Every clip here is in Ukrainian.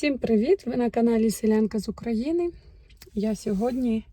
Всім привіт! Ви на каналі Селянка з України. Я сьогодні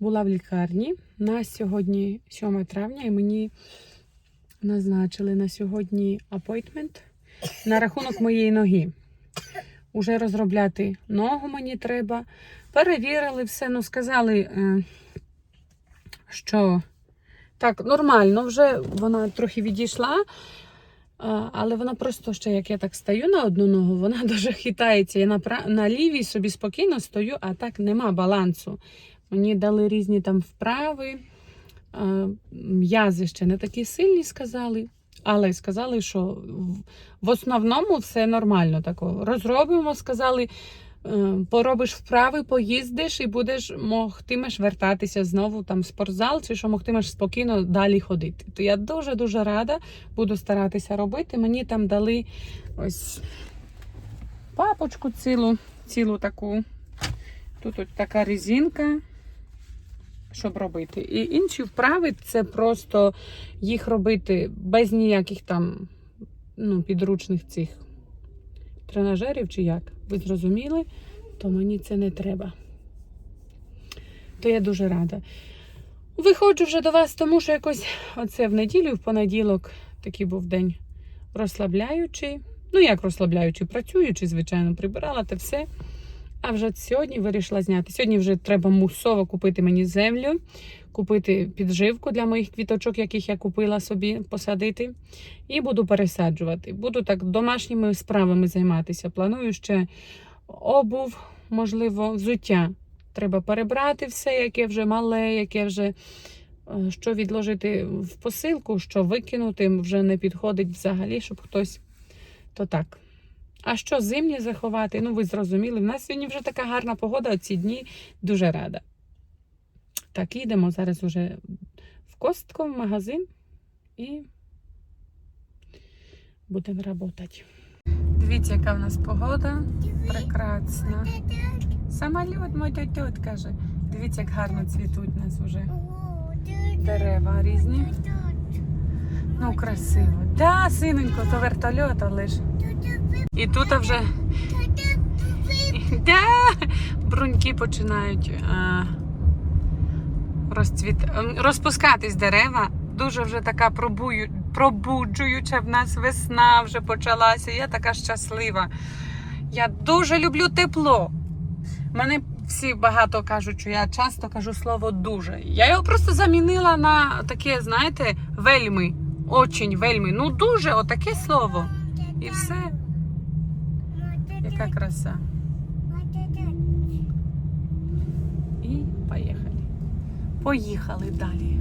була в лікарні. На сьогодні 7 травня і мені назначили на сьогодні апойтмент на рахунок моєї ноги. Уже розробляти ногу мені треба. Перевірили все, ну сказали, е, що так, нормально, вже вона трохи відійшла. Але вона просто ще, як я так стаю на одну ногу, вона дуже хитається. Я на, на лівій собі спокійно стою, а так нема балансу. Мені дали різні там вправи. М'язи ще не такі сильні сказали. Але сказали, що в- основному все нормально. Тако. Розробимо, сказали, поробиш вправи, поїздиш і будеш могтимеш вертатися знову там в спортзал, чи що могтимеш спокійно далі ходити. То я дуже-дуже рада буду старатися робити. Мені там дали ось папочку цілу, цілу таку. Тут от така резинка, щоб робити. І інші вправи це просто їх робити без ніяких там ну, підручних цих тренажерів чи як. Ви зрозуміли, то мені це не треба. То я дуже рада. Виходжу вже до вас, тому що якось оце в неділю, в понеділок такий був день розслабляючий. Ну, як розслабляючий, працюючи, звичайно, прибирала те все. А вже сьогодні вирішила зняти. Сьогодні вже треба мусово купити мені землю, купити підживку для моїх квіточок, яких я купила собі, посадити. І буду пересаджувати. Буду так домашніми справами займатися. Планую ще обув, можливо, взуття. Треба перебрати все, яке вже мале, яке вже е, що відложити в посилку, що викинути вже не підходить взагалі, щоб хтось то так. А що зимні заховати? Ну, ви зрозуміли, в нас сьогодні вже така гарна погода, ці дні дуже рада. Так, їдемо зараз уже в костку, в магазин і будемо працювати. Дивіться, яка в нас погода. Прекрасна. Самоліт мой тут каже. Дивіться, як гарно цвітуть у нас вже дерева різні. Ну, красиво. Да, синенько, то вертольот, але ж. І тут вже да, бруньки починають а, розцвіт... ем, розпускатись дерева. Дуже вже така пробую... пробуджуюча в нас весна вже почалася. Я така щаслива. Я дуже люблю тепло. Мене всі багато кажуть, що я часто кажу слово дуже. Я його просто замінила на таке, знаєте, вельми. Очень вельми. Ну дуже отаке слово. І все. Яка краса. І поїхали. Поїхали далі.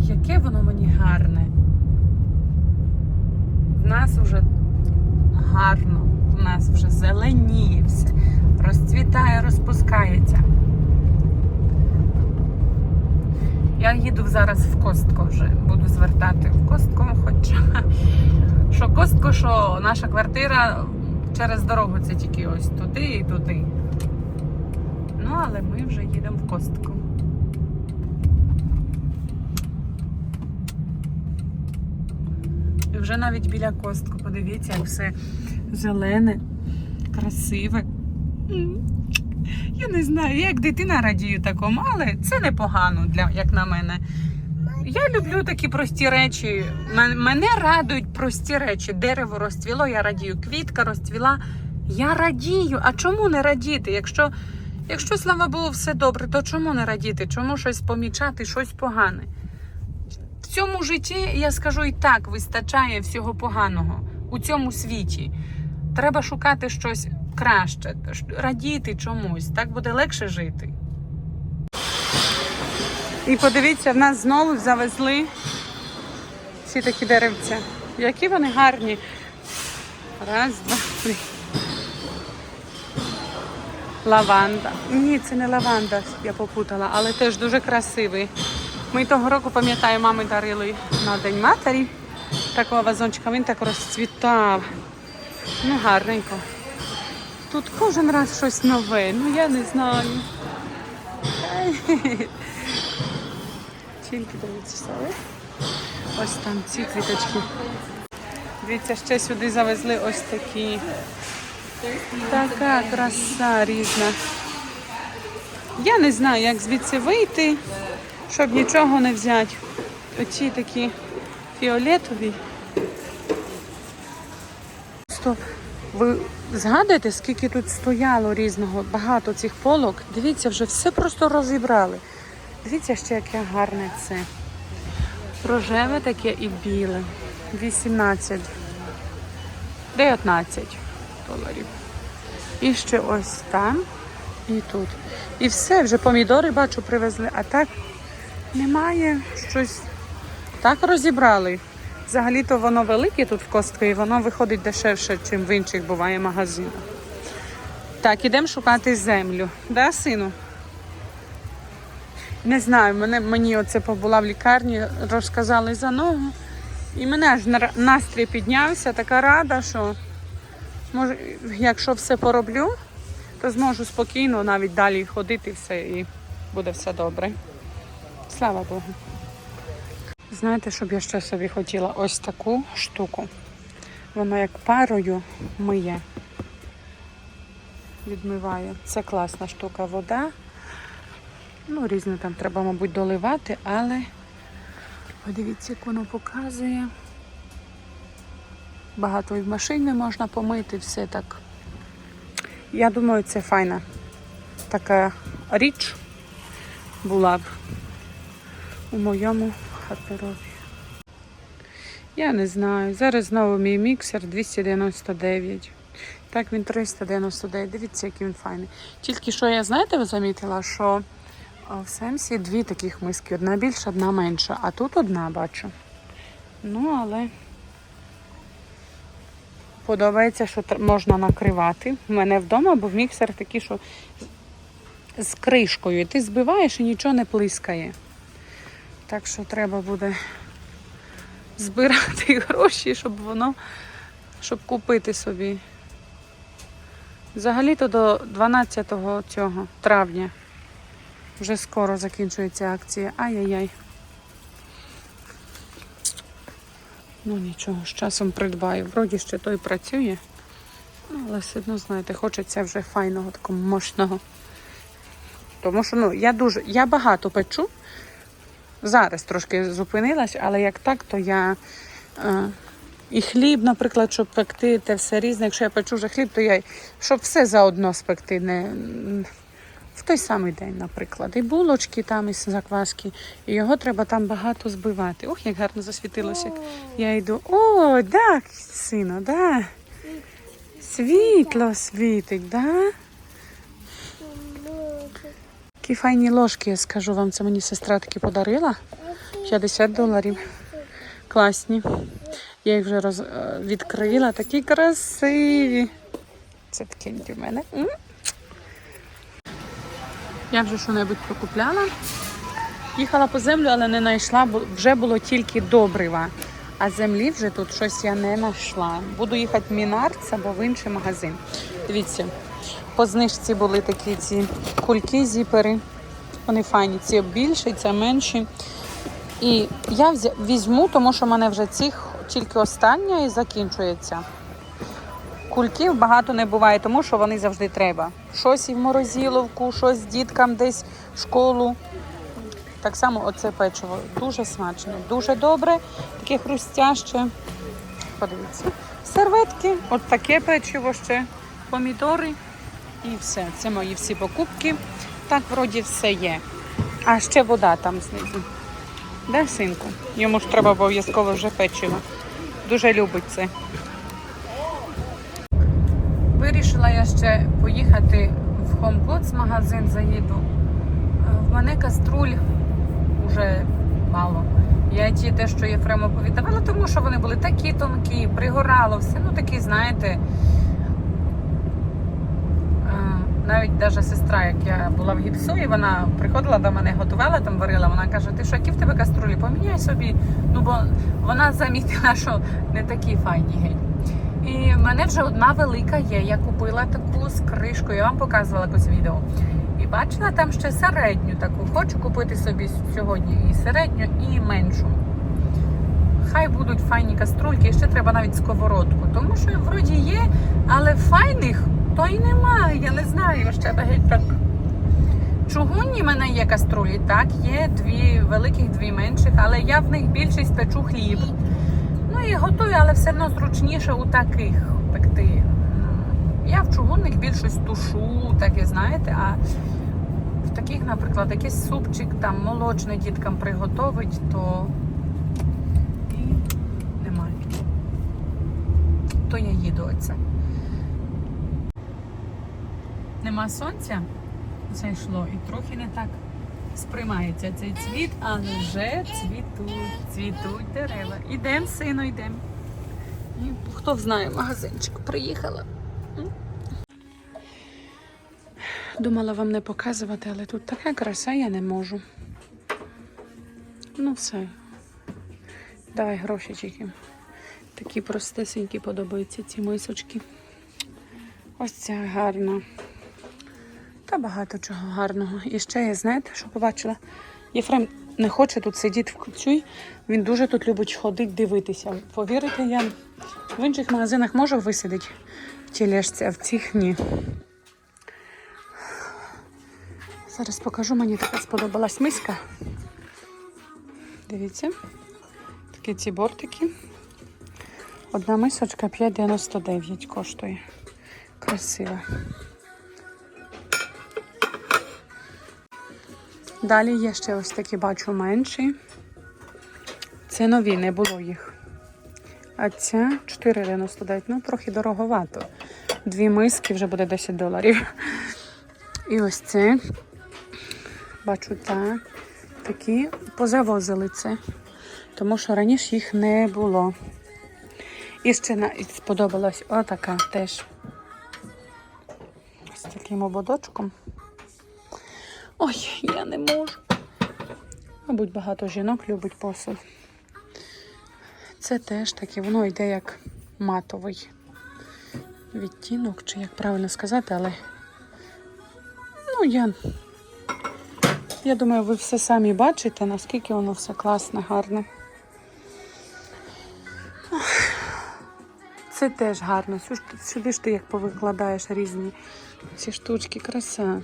Яке воно мені гарне. В нас вже гарно, в нас вже зеленіє все, розцвітає, розпускається. Я їду зараз в Костко вже. Буду звертати в Костко, хоча що Костко, що наша квартира через дорогу це тільки ось туди і туди. Ну, але ми вже їдемо в Костку. І вже навіть біля костку, подивіться, як все зелене, красиве. Я не знаю, я як дитина радію такому, але це непогано, для, як на мене. Я люблю такі прості речі. Мене радують прості речі. Дерево розцвіло, я радію, квітка розцвіла. Я радію. А чому не радіти? Якщо, якщо слава Богу, все добре, то чому не радіти? Чому щось помічати, щось погане? В цьому житті, я скажу і так, вистачає всього поганого у цьому світі. Треба шукати щось краще, радіти чомусь, так буде легше жити. І подивіться, в нас знову завезли ці такі деревця. Які вони гарні. Раз, два, три. Лаванда. Ні, це не лаванда, я попутала, але теж дуже красивий. Ми того року, пам'ятаю, мами дарили на День матері такого вазончика. Він так розцвітав. Ну, гарненько. Тут кожен раз щось нове. Ну я не знаю. Скільки дивіться столи? Ось там ці квіточки. Дивіться, ще сюди завезли ось такі. Така краса різна. Я не знаю, як звідси вийти, щоб нічого не взяти. Оці такі фіолетові. Стоп. Ви згадуєте, скільки тут стояло різного, багато цих полок? Дивіться, вже все просто розібрали. Дивіться ще, яке гарне це. Рожеве таке і біле. 18. 19 доларів. І ще ось там і тут. І все, вже помідори бачу, привезли, а так немає щось. Так розібрали. Взагалі-то воно велике тут в костку, і воно виходить дешевше, ніж в інших буває магазинах. Так, ідемо шукати землю. Да, сину? Не знаю, мене, мені оце побула в лікарні, розказали за ногу. І мене аж настрій піднявся, така рада, що може, якщо все пороблю, то зможу спокійно навіть далі ходити все і буде все добре. Слава Богу. Знаєте, щоб я ще собі хотіла ось таку штуку. Воно як парою миє. Відмиває. Це класна штука вода. Ну, різне там треба, мабуть, доливати, але подивіться, як воно показує. Багато і в машині можна помити, все так. Я думаю, це файна така річ була б у моєму гардеробі. Я не знаю. Зараз знову мій міксер 299. Так, він 399. Дивіться, який він файний. Тільки що я, знаєте, ви замітила, що в Семсі дві таких миски. Одна більша, одна менша. А тут одна бачу. Ну, але подобається, що можна накривати. У мене вдома був міксер такий, що з кришкою. Ти збиваєш і нічого не плискає. Так що треба буде збирати гроші, щоб воно, щоб купити собі. Взагалі-то до 12 цього травня. Вже скоро закінчується акція. Ай-яй-яй. Ну нічого, з часом придбаю. Вроді ще той працює. Але все одно, знаєте, хочеться вже файного, такого мощного. Тому що ну, я дуже, я багато печу. Зараз трошки зупинилась, але як так, то я е, і хліб, наприклад, щоб пекти, те все різне. Якщо я печу вже хліб, то я щоб все заодно спекти, не в той самий день, наприклад. І булочки там із закваски, і його треба там багато збивати. Ох, як гарно засвітилося. Я йду. О, да, сину, да. Світло світить, да? Такі файні ложки, я скажу вам, це мені сестра таки подарила. 50 доларів. Класні. Я їх вже роз... е, відкрила, такі красиві. Це такі для мене. М. Я вже що-небудь покупляла. Їхала по землю, але не знайшла, бо вже було тільки добрива. А землі вже тут щось я не знайшла. Буду їхати в Мінарц або в інший магазин. Дивіться, по знижці були такі ці кульки, зіпери. Вони файні. Ці більші, це менші. І я візьму, тому що в мене вже цих тільки остання і закінчується. Кульків багато не буває, тому що вони завжди треба. Щось і в морозиловку, щось діткам десь в школу. Так само оце печиво. Дуже смачне, дуже добре, таке хрустяще. Подивіться. Серветки, от таке печиво ще, помідори і все. Це мої всі покупки. Так, вроді все є. А ще вода там знизу. Де синку? Йому ж треба обов'язково вже печиво. Дуже любить це. Вирішила я ще поїхати в Home магазин, заїду. Е, В мене каструль вже мало. Я ті те, що Єфрему повіддавала, тому що вони були такі тонкі, пригорало все. Ну такі, знаєте. Навіть даже сестра, як я була в гіпсу, і вона приходила до мене, готувала там, варила. Вона каже: ти що, які в тебе каструлі? Поміняй собі. Ну бо вона замітила, що не такі файні геть. І в мене вже одна велика є. Я купила таку з кришкою. Я вам показувала якось відео. І бачила там ще середню таку. Хочу купити собі сьогодні і середню, і меншу. Хай будуть файні каструльки, і ще треба навіть сковородку. Тому що вроді є, але файних то й немає. Я не знаю, ще геть так. Чугунні в мене є каструлі, так, є дві великих, дві менших, але я в них більшість печу хліб. Ну і готую, але все одно зручніше у таких пекти. Я в чугунних більшість тушу, таке, знаєте, а в таких, наприклад, якийсь супчик там молочний діткам приготовить, то і немає. То я їду оце. Нема сонця зайшло і трохи не так сприймається цей цвіт, але вже цвітуть, цвітуть дерева. Ідем, сину, йдем. Хто знає, магазинчик приїхала. Думала вам не показувати, але тут така краса, я не можу. Ну все. Давай гроші тільки. Такі простесенькі подобаються ці мисочки. Ось ця гарна. Та багато чого гарного. І ще я, знаєте, що побачила? Єфрем не хоче тут сидіти в куцюй. Він дуже тут любить ходити, дивитися. Повірите, я в інших магазинах можу висидіти в тілешці, а в цих ні. Зараз покажу, мені така сподобалась миска. Дивіться. Такі ці бортики. Одна мисочка 5,99 коштує. Красива. Далі є ще ось такі, бачу, менші. Це нові, не було їх. А ця 4,99. Ну, трохи дороговато. Дві миски вже буде 10 доларів. І ось це. Бачу, так. Такі позавозили це. Тому що раніше їх не було. І ще навіть сподобалась отака теж. З таким ободочком. Ой, я не можу. Мабуть, багато жінок любить посуд. Це теж таке, воно йде як матовий відтінок, чи як правильно сказати, але ну я, я думаю, ви все самі бачите, наскільки воно все класне, гарне. Це теж гарно. Сюди- ж ти як повикладаєш різні ці штучки, краса.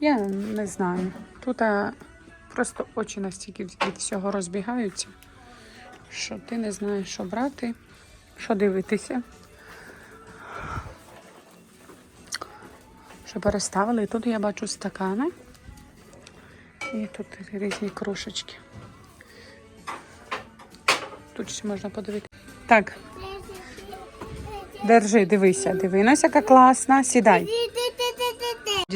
Я не знаю. Тут а, просто очі настільки від всього розбігаються, що ти не знаєш, що брати, що дивитися. Що переставили. Тут я бачу стакани. І тут різні кружечки. Тут ще можна подивитися. Так, держи, дивися, дивись, яка класна. Сідай.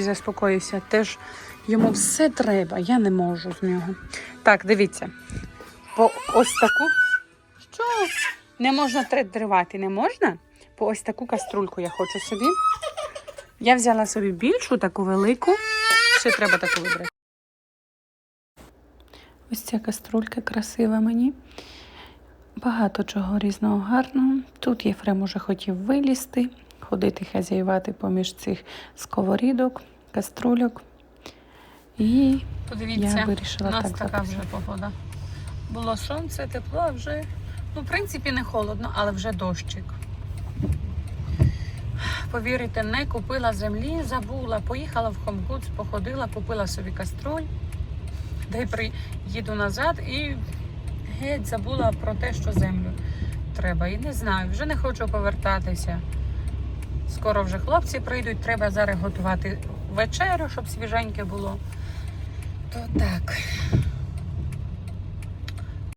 Заспокоївся. Теж йому все треба, я не можу з нього. Так, дивіться. По ось таку. Що? Не можна тривати, не можна? По ось таку каструльку я хочу собі. Я взяла собі більшу, таку велику. Ще треба таку вибрати. Ось ця каструлька красива мені. Багато чого різного гарного. Тут Єфрем уже хотів вилізти, ходити хазяювати поміж цих сковорідок, каструльок. І Подивіться, я вирішила у нас так така вже погода. Було сонце, тепло, а вже, ну, в принципі, не холодно, але вже дощик. Повірите, не купила землі, забула. Поїхала в Хомкутс, походила, купила собі каструль, де приїду назад і геть забула про те, що землю треба. І не знаю, вже не хочу повертатися. Скоро вже хлопці прийдуть, треба зараз готувати вечерю, щоб свіженьке було. То так.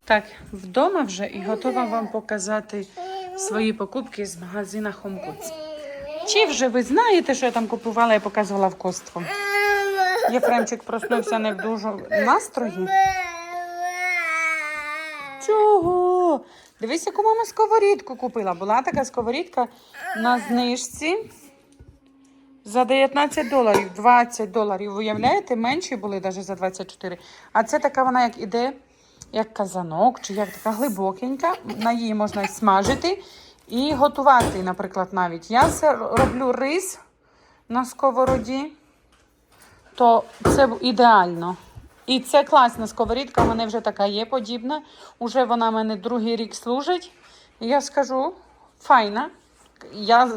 Так, вдома вже і готова вам показати свої покупки з магазина HomeGoods. Чи вже ви знаєте, що я там купувала і показувала в костку? Єфремчик проснувся не в дуже настрої. Дивись, яку мама сковорідку купила. Була така сковорідка на знижці за 19 доларів, 20 доларів. Уявляєте, менші були навіть за 24. А це така вона, як іде, як казанок, чи як така глибокенька. На її можна смажити і готувати, наприклад, навіть. Я роблю рис на сковороді, то це ідеально. І це класна сковорідка, в мене вже така є подібна. Уже вона мене другий рік служить. І я скажу, файна. Я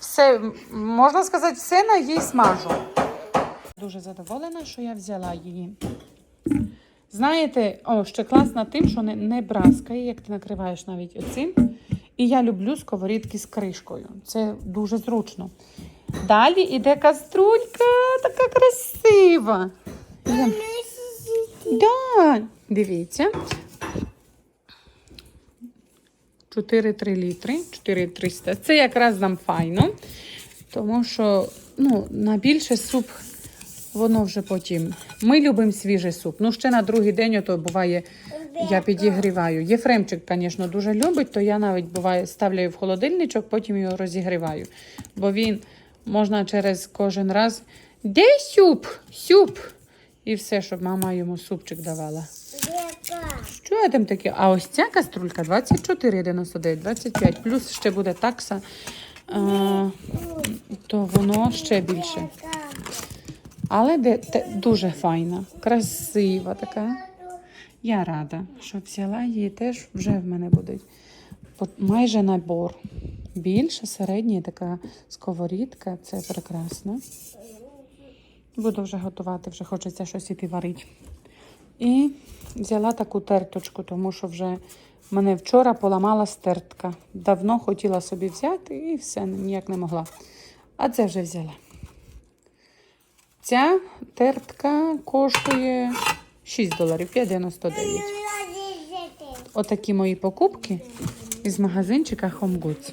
все, можна сказати, все на їй смажу. Дуже задоволена, що я взяла її. Знаєте, о, ще класна тим, що не, не браскає, як ти накриваєш навіть оцим. І я люблю сковорідки з кришкою. Це дуже зручно. Далі іде каструлька, така красива. Да, дивіться. 4-3 літри, 4-300. Це якраз нам файно, тому що ну, на більше суп воно вже потім. Ми любимо свіжий суп. Ну, ще на другий день ото буває, я підігріваю. Єфремчик, звісно, дуже любить, то я навіть буває ставляю в холодильничок, потім його розігріваю. Бо він можна через кожен раз. Де суп? Суп! І все, щоб мама йому супчик давала. Що я там таке? А ось ця каструлька 24,99, 25, плюс ще буде такса, а, то воно ще більше. Але де, те, дуже файна, красива така. Я рада, що взяла її теж вже в мене буде майже набор. Більша, середня така сковорідка, це прекрасно. Буду вже готувати, вже хочеться щось іти варити. І взяла таку терточку, тому що вже мене вчора поламала стертка. Давно хотіла собі взяти і все, ніяк не могла. А це вже взяла. Ця тертка коштує 6 доларів 5,99. Отакі мої покупки із магазинчика Home Goods.